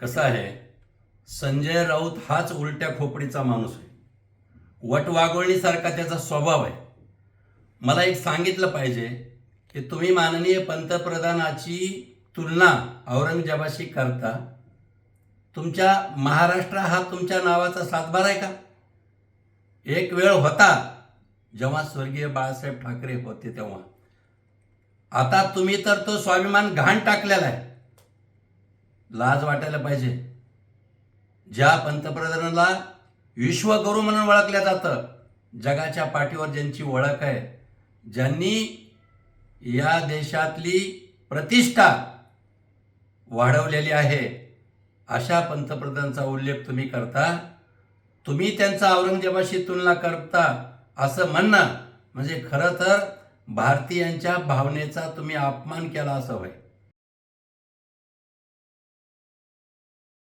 कसं आहे? संजय राऊत हाच उलट्या खोपडीचा माणूस आहे. वटवागोळणीसारखा त्याचा स्वभाव आहे. मला एक सांगितलं पाहिजे की तुम्ही माननीय पंतप्रधानाची तुलना औरंगजेबाशी करता. तुमच्या महाराष्ट्र हा तुमच्या नावाचा सातबार आहे का? एक वेळ होता जेव्हा स्वर्गीय बाळासाहेब ठाकरे होते तेव्हा. आता तुम्ही तर तो स्वाभिमान घाण टाकलेला आहे. लाज वाटायला पाहिजे. ज्या पंतप्रधानाला विश्वगुरू म्हणून ओळखलं जातं जगाच्या पाठीवर ज्यांची ओळख आहे ज्यांनी या देशातली प्रतिष्ठा वाढवलेली आहे अशा पंतप्रधानांचा उल्लेख तुम्ही करता. तुम्ही त्यांचा औरंगजेबाशी तुलना करता असं म्हणणं म्हणजे खरं तर भारतीयांच्या भावनेचा तुम्ही अपमान केला असं होय.